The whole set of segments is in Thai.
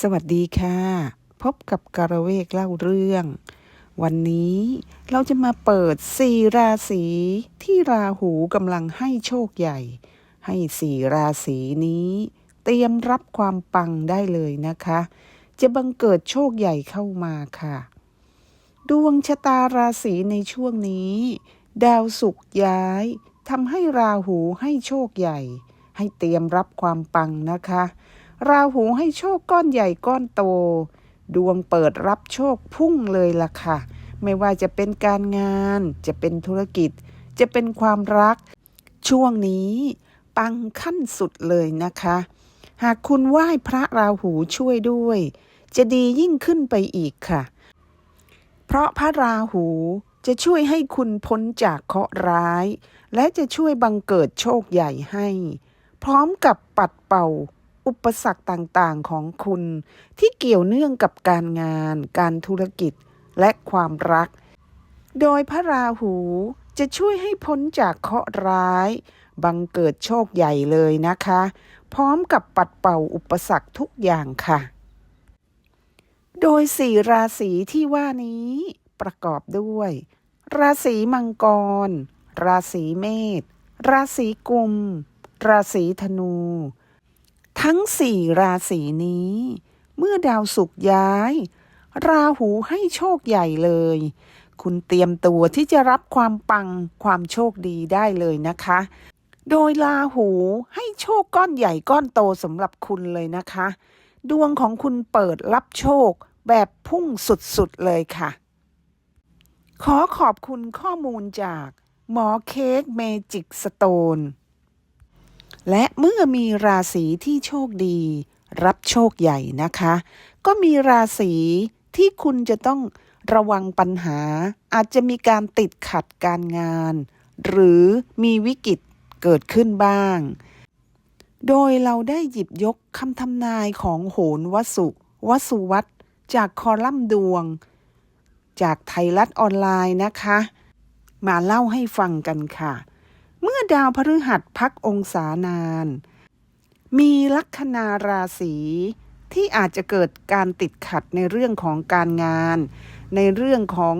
สวัสดีค่ะ พบกับการเวกเล่าเรื่อง วันนี้เราจะมาเปิดสี่ราศีที่ราหูกำลังให้โชคใหญ่ ให้สี่ราศีนี้ เตรียมรับความปังได้เลยนะคะ จะบังเกิดโชคใหญ่เข้ามาค่ะ ดวงชะตาราศีในช่วงนี้ ดาวศุกย้ายทำให้ราหูให้โชคใหญ่ ให้เตรียมรับความปังนะคะ ราหูให้โชคก้อนใหญ่ก้อนโต ดวงเปิดรับโชคพุ่งเลยล่ะค่ะ ไม่ว่าจะเป็นการงาน จะเป็นธุรกิจ จะเป็นความรัก ช่วงนี้ปังขั้นสุดเลยนะคะ หากคุณไหว้พระราหูช่วยด้วย จะดียิ่งขึ้นไปอีกค่ะ เพราะพระราหูจะช่วยให้คุณพ้นจากเคราะห์ร้าย และจะช่วยบังเกิดโชคใหญ่ให้ พร้อมกับปัดเป่า อุปสรรคต่างๆของคุณ ที่เกี่ยวเนื่องกับการงาน การธุรกิจและความรัก โดยพระราหูจะช่วยให้พ้นจากเคราะห์ร้าย บังเกิดโชคใหญ่เลยนะคะ พร้อมกับปัดเป่าอุปสรรคทุกอย่างค่ะ โดยสี่ราศีที่ว่านี้ประกอบด้วย ราศีมังกร ราศีเมษ ราศีกุม ราศีธนู ทั้งสี่ราศีนี้ เมื่อดาวศุกร์ย้าย ราหูให้โชคใหญ่เลย คุณเตรียมตัวที่จะรับความปังความโชคดีได้เลยนะคะ โดยราหูให้โชคก้อนใหญ่ก้อนโตสำหรับคุณเลยนะคะ ดวงของคุณเปิดรับโชคแบบพุ่งสุดๆเลยค่ะ ขอขอบคุณข้อมูลจาก หมอเค้กเมจิกสโตน และเมื่อมีราศีที่โชคดี รับโชคใหญ่นะคะ ก็มีราศีที่คุณจะต้องระวังปัญหา อาจจะมีการติดขัดการงาน หรือมีวิกฤตเกิดขึ้นบ้าง โดยเราได้หยิบยกคำทำนายของโหนวสุวสุวัตจากคอลัมน์ดวง จากไทยรัฐออนไลน์นะคะ มาเล่าให้ฟังกันค่ะ เมื่อดาวพฤหัสพักองศานาน มีลัคนาราศีที่อาจจะเกิดการติดขัดในเรื่องของการงาน ในเรื่องของ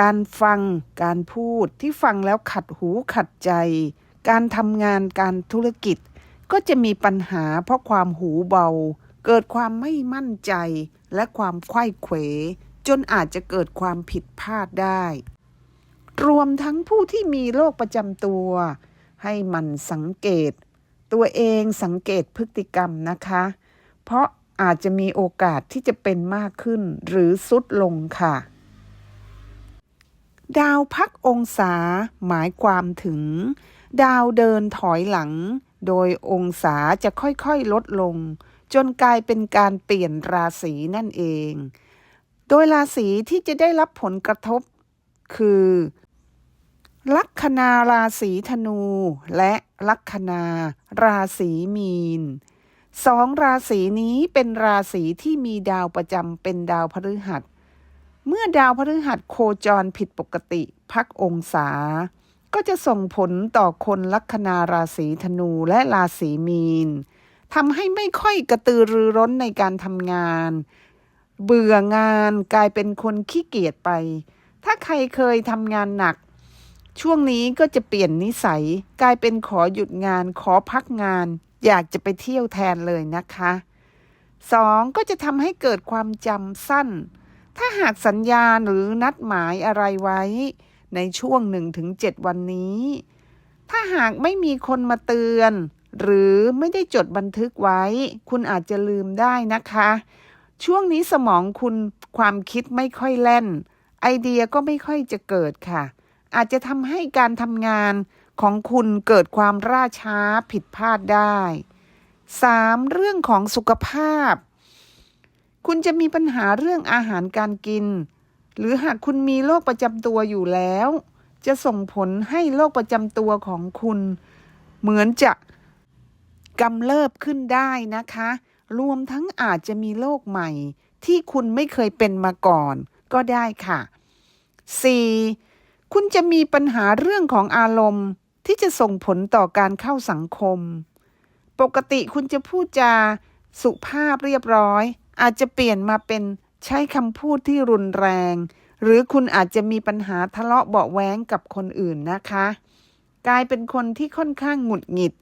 การฟังการพูดที่ฟังแล้วขัดหูขัดใจ การทำงานการธุรกิจ ก็จะมีปัญหาเพราะความหูเบา เกิดความไม่มั่นใจและความไขว้เขวจนอาจจะเกิดความผิดพลาดได้ รวมทั้งผู้ที่มีโรคประจำตัว ให้มันสังเกต ตัวเองสังเกตพฤติกรรมนะคะ เพราะอาจจะมีโอกาสที่จะเป็นมากขึ้นหรือสุดลงค่ะ ดาวพักองศาหมายความถึง ดาวเดินถอยหลัง โดยองศาจะค่อยๆลดลง จนกลายเป็นการเปลี่ยนราศีนั่นเอง โดยราศีที่จะได้รับผลกระทบ คือ ลัคนาราศีธนู และลัคนาราศีมีนสองราศีนี้เป็นราศีที่มีดาวประจำเป็นดาวพฤหัส เมื่อดาวพฤหัสโคจรผิดปกติพักองศา ก็จะส่งผลต่อคนลัคนาราศีธนูและราศีมีนทำให้ไม่ค่อยกระตือรือร้นในการทำงาน เบื่องานกลายเป็นคนขี้เกียจไป ถ้าใครเคยทำงานหนัก ช่วงนี้ก็จะเปลี่ยนนิสัยกลายเป็นขอหยุดงานขอพักงาน อยากจะไปเที่ยวแทนเลยนะคะสองก็จะทำให้เกิดความจำสั้น ถ้าหากสัญญาหรือนัดหมายอะไรไว้ ในช่วงหนึ่งถึงเจ็ดวันนี้ ถ้าหากไม่มีคนมาเตือน หรือไม่ได้จดบันทึกไว้ คุณอาจจะลืมได้นะคะ ช่วงนี้สมองคุณความคิดไม่ค่อยแล่น ไอเดียก็ไม่ค่อยจะเกิดค่ะ อาจจะทำให้การทำงานของคุณเกิดความล่าช้าผิดพลาดได้ 3. เรื่องของสุขภาพ คุณจะมีปัญหาเรื่องอาหารการกิน หรือหากคุณมีโรคประจำตัวอยู่แล้ว จะส่งผลให้โรคประจำตัวของคุณ เหมือนจะกำเริบขึ้นได้นะคะ รวมทั้งอาจจะมีโรคใหม่ ที่คุณไม่เคยเป็นมาก่อน ก็ได้ค่ะ 4. คุณจะมีปัญหาเรื่องของอารมณ์ที่จะส่งผลต่อการเข้าสังคม ปกติคุณจะพูดจาสุภาพเรียบร้อย อาจจะเปลี่ยนมาเป็นใช้คำพูดที่รุนแรง หรือคุณอาจจะมีปัญหาทะเลาะเบาะแว้งกับคนอื่นนะคะ กลายเป็นคนที่ค่อนข้างหงุดหงิด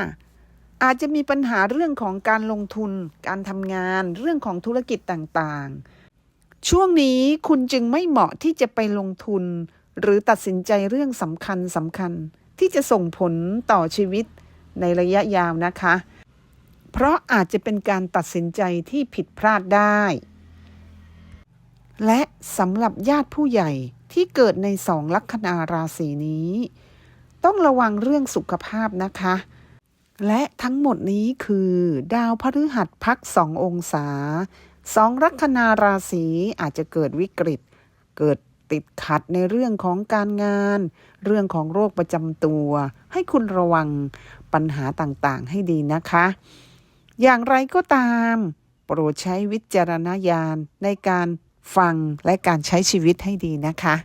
5. อาจจะมีปัญหาเรื่องของการลงทุน การทำงาน เรื่องของธุรกิจต่างๆ ช่วงนี้คุณจึงไม่เหมาะที่จะไปลงทุน หรือตัดสินใจเรื่องสำคัญสำคัญ ที่จะส่งผลต่อชีวิตในระยะยาวนะคะ เพราะอาจจะเป็นการตัดสินใจที่ผิดพลาดได้ และสำหรับญาติผู้ใหญ่ที่เกิดในสองลัคนาราศีนี้ ต้องระวังเรื่องสุขภาพนะคะ และทั้งหมดนี้คือ ดาวพฤหัสพักสององศา สองลัคนาราศีอาจจะเกิดวิกฤต เกิดติดขัดในเรื่องของการงาน เรื่องของโรคประจำตัว ให้คุณระวังปัญหาต่างๆ ให้ดีนะคะ อย่างไรก็ตาม โปรดใช้วิจารณญาณในการฟังและการใช้ชีวิตให้ดีนะคะ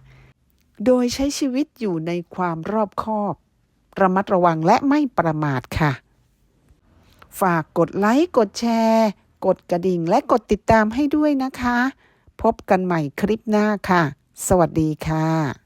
โดยใช้ชีวิตอยู่ในความรอบคอบ ระมัดระวังและไม่ประมาทค่ะ ฝากกดไลค์ กดแชร์ กดกระดิ่งและกดติดตามให้ด้วยนะคะ พบกันใหม่คลิปหน้าค่ะ สวัสดีค่ะ